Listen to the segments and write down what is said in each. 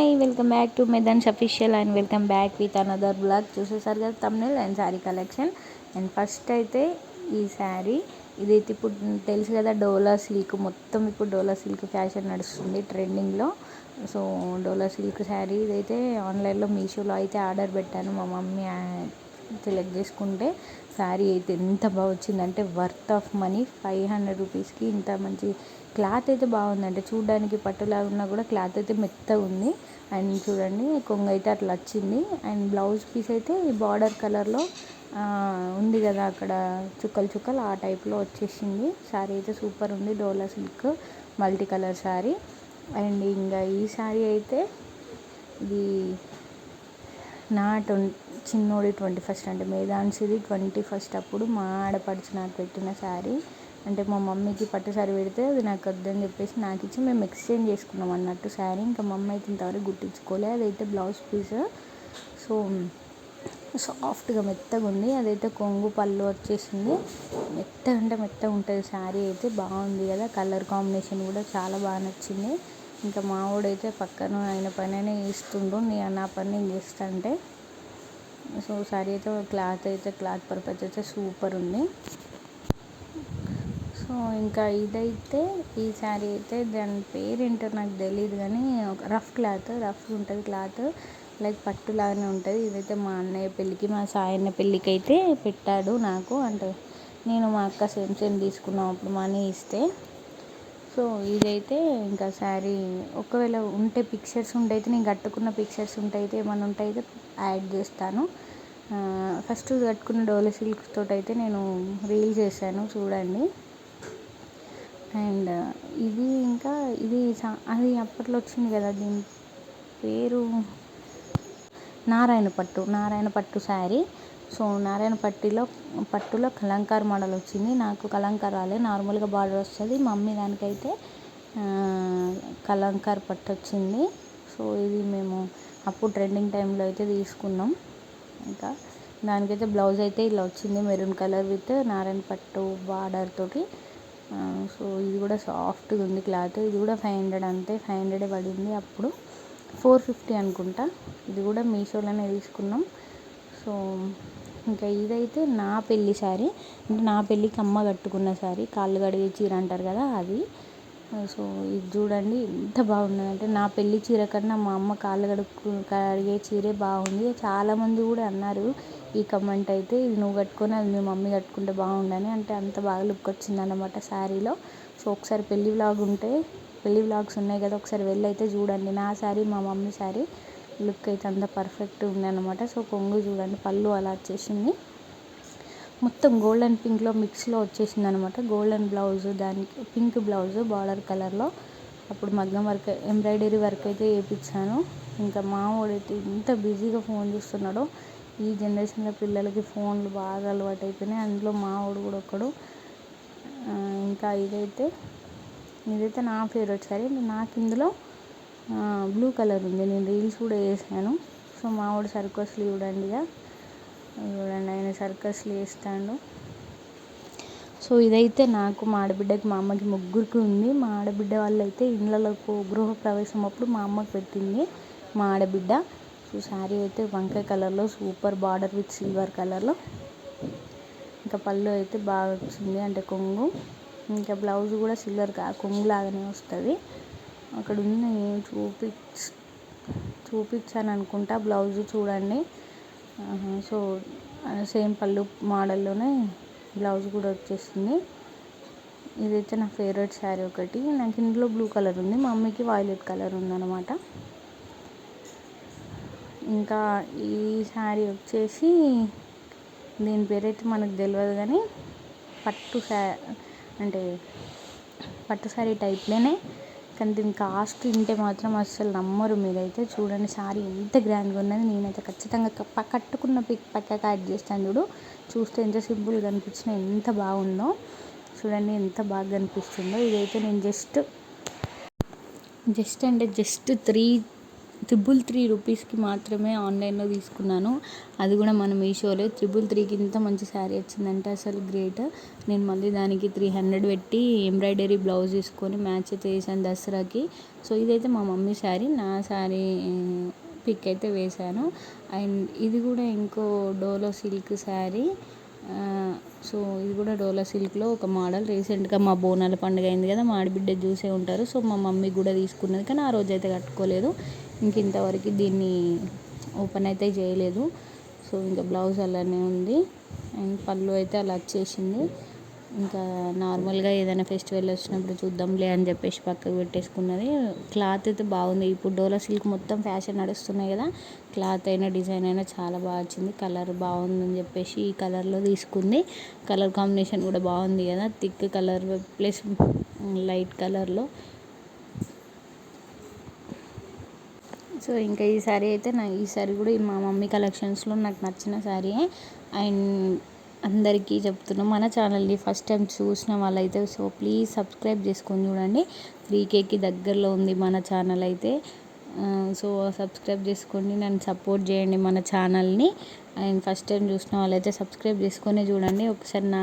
Hi welcome back to Medhans official and welcome back with another blog చూసేసారు కదా తమిళ and sari collection and first అయితే ఈ శారీ ఇదైతే ఇప్పుడు తెలుసు కదా డోలా సిల్క్ మొత్తం ఇప్పుడు డోలా సిల్క్ ఫ్యాషన్ నడుస్తుంది ట్రెండింగ్లో సో డోలా సిల్క్ శారీ ఇదైతే ఆన్లైన్లో మీషోలో అయితే ఆర్డర్ పెట్టాను. మా మమ్మీ సెలెక్ట్ చేసుకుంటే శారీ అయితే ఎంత బాగా వచ్చిందంటే worth of money five hundred రూపీస్కి ఇంత మంచి క్లాత్ అయితే బాగుందంటే చూడడానికి పట్టులాగా ఉన్నా కూడా క్లాత్ అయితే మెత్తగా ఉంది. అండ్ చూడండి కొంగ అయితే అట్లా వచ్చింది. అండ్ బ్లౌజ్ పీస్ అయితే ఈ బార్డర్ కలర్లో ఉంది కదా అక్కడ చుక్కలు చుక్కలు ఆ టైప్లో వచ్చేసింది. శారీ అయితే సూపర్ ఉంది Dola silk multi colour sari and ఇంకా ఈ శారీ అయితే ఇది నా ట్వంటీ చిన్నోడి ట్వంటీ ఫస్ట్ అంటే మేధాన్సిది ట్వంటీ ఫస్ట్ అప్పుడు మా ఆడపడిచి నాకు పెట్టిన శారీ అంటే మా మమ్మీకి పట్టు సారీ పెడితే అది నాకు వద్దని చెప్పేసి నాకు ఇచ్చి మేము ఎక్స్చేంజ్ చేసుకున్నాం అన్నట్టు శారీ ఇంకా మమ్మీ అయితే ఇంతవరకు గుట్టించుకోలే అదైతే బ్లౌజ్ పీస్. సో సాఫ్ట్గా మెత్తగా ఉంది. అదైతే కొంగు పళ్ళు వచ్చేసింది. మెత్త అంటే మెత్తగా ఉంటుంది శారీ అయితే. బాగుంది కదా. కలర్ కాంబినేషన్ కూడా చాలా బాగా నచ్చింది. ఇంకా మావాడైతే పక్కన ఆయన పనైనా చేస్తుండ్రు నేను నా పని నేను చేస్తా అంటే. సో శారీ అయితే క్లాత్ అయితే క్లాత్ పర్పస్ అయితే సూపర్ ఉంది. సో ఇంకా ఇదైతే ఈ శారీ అయితే దాని పేరేంటో నాకు తెలియదు కానీ ఒక రఫ్ క్లాత్ రఫ్ ఉంటుంది క్లాత్. లైక్ పట్టు లాగానే ఉంటుంది. ఇదైతే మా అన్నయ్య పెళ్ళికి మా సాయన్న పెళ్ళికి అయితే పెట్టాడు నాకు. అంటే నేను మా అక్క సేమ్ సేమ్ తీసుకున్నాం అప్పుడు మనీ ఇస్తే. సో ఇదైతే ఇంకా శారీ ఒకవేళ ఉంటే పిక్చర్స్ ఉంటే అయితే నేను కట్టుకున్న పిక్చర్స్ ఉంటే అయితే ఏమైనా ఉంటే అయితే యాడ్ చేస్తాను. ఫస్ట్ కట్టుకున్న డోలో సిల్క్ తోటైతే అయితే నేను రీల్ చేశాను చూడండి. అండ్ ఇది ఇంకా ఇది అది అప్పట్లో వచ్చింది కదా దీని పేరు నారాయణ పట్టు నారాయణ పట్టు శారీ. సో నారాయణ పట్టిలో పట్టులో కలంకార్ మోడల్ వచ్చింది. నాకు కలంకార్ రాలే నార్మల్గా బార్డర్ వస్తుంది. మమ్మీ దానికైతే కలంకార్ పట్టు వచ్చింది. సో ఇది మేము అప్పుడు ట్రెండింగ్ టైంలో అయితే తీసుకున్నాం. ఇంకా దానికైతే బ్లౌజ్ అయితే ఇలా వచ్చింది. మెరూన్ కలర్ విత్ నారాయణ పట్టు బార్డర్ తోటి. సో ఇది కూడా సాఫ్ట్గా ఉంది క్లాత్. ఇది కూడా ఫైవ్ హండ్రెడ్ అంతే ఫైవ్ హండ్రెడే పడింది అప్పుడు. ఫోర్ ఫిఫ్టీ అనుకుంటా. ఇది కూడా మీషోలోనే తీసుకున్నాం. సో ఇంకా ఇదైతే నా పెళ్ళి శారీ. అంటే నా పెళ్ళికి అమ్మ కట్టుకున్న శారీ. కాళ్ళు కడిగే చీర అంటారు కదా అది. సో ఇది చూడండి ఎంత బాగున్నదంటే నా పెళ్ళి చీర కన్నా మా అమ్మ కాళ్ళు కడుక్కు కడిగే చీరే బాగుంది. చాలామంది కూడా అన్నారు ఈ కమెంట్ అయితే ఇది నువ్వు కట్టుకొని అది మీ మమ్మీ కట్టుకుంటే బాగుండని. అంటే అంత బాగా లుక్ వచ్చిందనమాట శారీలో. సో ఒకసారి పెళ్ళి వ్లాగ్ ఉంటే పెళ్ళి వ్లాగ్స్ ఉన్నాయి కదా ఒకసారి వెళ్ళి అయితే చూడండి. నా శారీ మా మమ్మీ శారీ లుక్ అయితే అంత పర్ఫెక్ట్ ఉంది అనమాట సో కొంగు చూడండి పళ్ళు అలా వచ్చేసింది. మొత్తం గోల్డెన్ పింక్లో మిక్స్లో వచ్చేసింది అనమాట గోల్డెన్ బ్లౌజ్ దానికి పింక్ బ్లౌజ్ బార్డర్ కలర్లో. అప్పుడు మగ్గం వర్క్ ఎంబ్రాయిడరీ వర్క్ అయితే వేయించాను ఇంకా మామూడైతే ఇంత బిజీగా ఫోన్ చూస్తున్నాడో ఈ జనరేషన్లో పిల్లలకి ఫోన్లు బాగా అలవాటు అయిపోయినాయి అందులో మావాడు కూడా ఒకడు ఇంకా ఇదైతే ఇదైతే నా ఫేవరెట్ సారీ నాకు ఇందులో బ్లూ కలర్ ఉంది. నేను రీల్స్ కూడా వేసాను సో మావాడు సర్కస్లు చూడండి ఇక చూడండి ఆయన సర్కస్లు వేస్తాడు. సో ఇదైతే నాకు మా ఆడబిడ్డకి మా అమ్మకి ముగ్గురికి ఉంది. మా ఆడబిడ్డ వాళ్ళైతే ఇళ్ళలో గృహప్రవేశం అప్పుడు మా అమ్మకి పెట్టింది మా ఆడబిడ్డ. సో శారీ అయితే వంకాయ కలర్లో సూపర్ బార్డర్ విత్ సిల్వర్ కలర్లో. ఇంకా పళ్ళు అయితే బాగా వచ్చింది అంటే కొంగు. ఇంకా బ్లౌజ్ కూడా సిల్వర్ కొంగు లాగానే వస్తుంది. అక్కడ ఉన్న చూపి చూపించాను అనుకుంటా బ్లౌజ్ చూడండి. సో సేమ్ పళ్ళు మోడల్లోనే బ్లౌజ్ కూడా వచ్చేస్తుంది. ఇదైతే నా ఫేవరెట్ శారీ ఒకటి. నాకు ఇందులో బ్లూ కలర్ ఉంది. మా మమ్మీకి వైలెట్ కలర్ ఉందన్నమాట. ఇంకా ఈ శారీ వచ్చేసి దీని పేరైతే మనకు తెలియదు కానీ పట్టు శా అంటే పట్టు శారీ టైప్లోనే కానీ దీని కాస్ట్ వింటే మాత్రం అస్సలు నమ్మరు మీరైతే. చూడండి శారీ ఎంత గ్రాండ్గా ఉన్నది. నేనైతే ఖచ్చితంగా కట్టుకున్న పిక్ పక్కకు యాడ్ చేస్తాను చూడు. చూస్తే ఎంత సింపుల్గా అనిపించినా ఎంత బాగుందో. చూడండి ఎంత బాగా కనిపిస్తుందో. ఇదైతే నేను జస్ట్ జస్ట్ అంటే జస్ట్ త్రీ త్రిబుల్ త్రీ రూపీస్కి మాత్రమే ఆన్లైన్లో తీసుకున్నాను. అది కూడా మన మీషోలో. త్రిబుల్ త్రీకి ఇంత మంచి శారీ వచ్చిందంటే అసలు గ్రేట్. నేను మళ్ళీ దానికి త్రీ హండ్రెడ్ పెట్టి ఎంబ్రాయిడరీ బ్లౌజ్ తీసుకొని మ్యాచ్ అయితే వేసాను దసరాకి. సో ఇదైతే మా మమ్మీ శారీ. నా శారీ పిక్ అయితే వేశాను. అండ్ ఇది కూడా ఇంకో డోలో సిల్క్ శారీ. సో ఇది కూడా డోలా సిల్క్లో ఒక మోడల్. రీసెంట్గా మా బోనాల పండుగ అయింది కదా మా ఆడబిడ్డ చూసే ఉంటారు. సో మా మమ్మీ కూడా తీసుకున్నది. కానీ ఆ రోజు అయితే కట్టుకోలేదు. ఇంక ఇంతవరకు దీన్ని ఓపెన్ అయితే చేయలేదు. సో ఇంకా బ్లౌజ్ అలానే ఉంది. అండ్ పళ్ళు అయితే అలా వచ్చేసింది. ఇంకా నార్మల్గా ఏదైనా ఫెస్టివల్ వచ్చినప్పుడు చూద్దాంలే అని చెప్పేసి పక్కకు పెట్టేసుకున్నది. క్లాత్ అయితే బాగుంది. ఇప్పుడు డోలా సిల్క్ మొత్తం ఫ్యాషన్ నడుస్తున్నాయి కదా. క్లాత్ అయినా డిజైన్ అయినా చాలా బాగా వచ్చింది. కలర్ బాగుందని చెప్పేసి ఈ కలర్లో తీసుకుంది. కలర్ కాంబినేషన్ కూడా బాగుంది కదా. థిక్ కలర్ ప్లస్ లైట్ కలర్లో. సో ఇంకా ఈ శారీ అయితే నా ఈ శారీ కూడా మా మమ్మీ కలెక్షన్స్లో నాకు నచ్చిన శారీ అండ్ అందరికీ చెప్తున్నాం మన ఛానల్ని ఫస్ట్ టైం చూసిన వాళ్ళైతే సో ప్లీజ్ సబ్స్క్రైబ్ చేసుకొని చూడండి. త్రీ కేకి దగ్గరలో ఉంది మన ఛానల్ అయితే. సో సబ్స్క్రైబ్ చేసుకోండి నన్ను సపోర్ట్ చేయండి మన ఛానల్ని. అండ్ ఫస్ట్ టైం చూసిన వాళ్ళైతే సబ్స్క్రైబ్ చేసుకొని చూడండి. ఒకసారి నా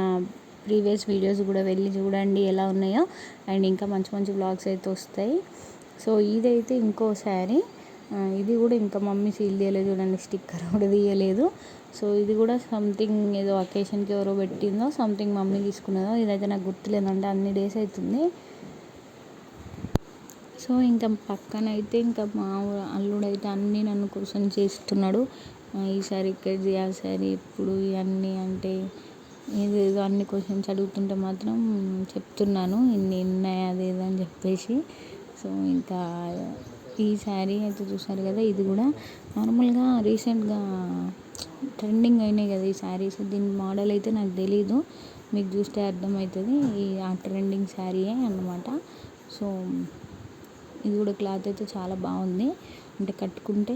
ప్రీవియస్ వీడియోస్ కూడా వెళ్ళి చూడండి ఎలా ఉన్నాయో. అండ్ ఇంకా మంచి మంచి బ్లాగ్స్ అయితే వస్తాయి. సో ఇదైతే ఇంకో శారీ ఇది కూడా ఇంకా మమ్మీ సీల్ తీయలేదు చూడండి స్టిక్కర్ కూడా తీయలేదు. సో ఇది కూడా సంథింగ్ ఏదో అకేషన్కి ఎవరో పెట్టిందో సంథింగ్ మమ్మీ తీసుకున్నదో ఇదైతే నాకు గుర్తులేదంటే అన్ని డేస్ అవుతుంది. సో ఇంకా పక్కన అయితే ఇంకా మా అల్లుడైతే అన్నీ నన్ను కోసం చేస్తున్నాడు. ఈసారి ఇక్కడ ఆ సారీ ఇవన్నీ అంటే ఏదేదో అన్ని క్వశ్చన్స్ అడుగుతుంటే మాత్రం చెప్తున్నాను ఇన్ని ఉన్నాయి అది అని చెప్పేసి. సో ఇంకా ఈ శారీ అయితే చూసారు కదా ఇది కూడా నార్మల్గా రీసెంట్గా ట్రెండింగ్ అయినాయి కదా ఈ శారీస్. దీని మోడల్ అయితే నాకు తెలీదు మీకు చూస్తే అర్థమవుతుంది. ఈ ఆ ట్రెండింగ్ శారీయే అన్నమాట. సో ఇది కూడా క్లాత్ అయితే చాలా బాగుంది. అంటే కట్టుకుంటే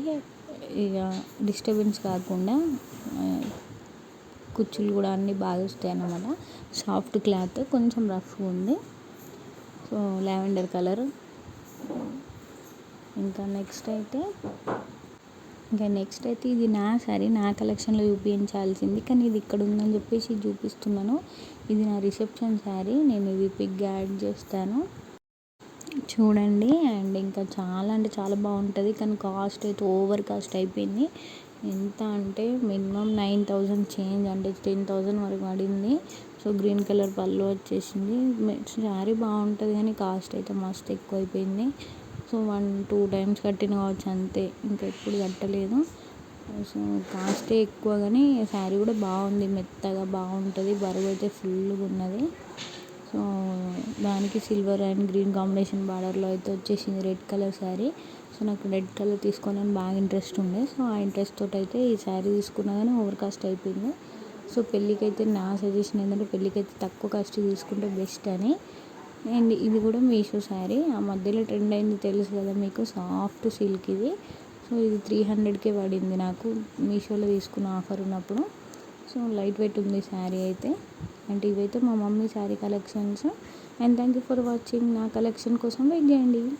ఇక డిస్టర్బెన్స్ కాకుండా కుచ్చులు కూడా అన్నీ బాగా వస్తాయి అన్నమాట. సాఫ్ట్ క్లాత్ కొంచెం రఫ్గా ఉంది. So lavender colour. ఇంకా నెక్స్ట్ అయితే ఇంకా నెక్స్ట్ అయితే ఇది నా శారీ నా కలెక్షన్లో చూపించాల్సింది. కానీ ఇది ఇక్కడ ఉందని చెప్పేసి చూపిస్తున్నాను. ఇది నా రిసెప్షన్ శారీ నేను ఇది పిగ్ యాడ్ చేస్తాను. చూడండి అండ్ ఇంకా చాలా అంటే చాలా బాగుంటుంది. కానీ కాస్ట్ అయితే ఓవర్ కాస్ట్ అయిపోయింది. ఎంత అంటే మినిమం నైన్ థౌజండ్ చేంజ్ అంటే టెన్ థౌజండ్ వరకు పడింది. సో గ్రీన్ కలర్ పళ్ళు వచ్చేసింది. శారీ బాగుంటుంది కానీ కాస్ట్ అయితే మస్తు ఎక్కువ అయిపోయింది సో వన్ టూ టైమ్స్ కట్టిన కావచ్చు అంతే. ఇంకా ఎప్పుడు కట్టలేదు. సో కాస్టే ఎక్కువ కానీ శారీ కూడా బాగుంది. మెత్తగా బాగుంటుంది. బరువు అయితే ఫుల్గా ఉన్నది. సో దానికి సిల్వర్ అండ్ గ్రీన్ కాంబినేషన్ బార్డర్లో అయితే వచ్చేసింది రెడ్ కలర్ శారీ. సో నాకు రెడ్ కలర్ తీసుకోవాలని బాగా ఇంట్రెస్ట్ ఉండే. సో ఆ ఇంట్రెస్ట్ తోటి అయితే ఈ శారీ తీసుకున్నా కానీ ఓవర్ కాస్ట్ అయిపోయింది. సో పెళ్ళికైతే నా సజెషన్ ఏంటంటే పెళ్ళికైతే తక్కువ కాస్ట్ తీసుకుంటే బెస్ట్ అని. అండ్ ఇది కూడా మీషో శారీ. ఆ మధ్యలో ట్రెండ్ అయింది తెలుసు కదా మీకు సాఫ్ట్ సిల్క్ ఇది. సో ఇది త్రీ హండ్రెడ్కే పడింది నాకు. మీషోలో తీసుకున్న ఆఫర్ ఉన్నప్పుడు. సో లైట్ వెయిట్ ఉంది శారీ అయితే. అండ్ ఇవైతే మా mummy sari collections. And thank you for watching నా కలెక్షన్ కోసం వెయిట్ చేయండి.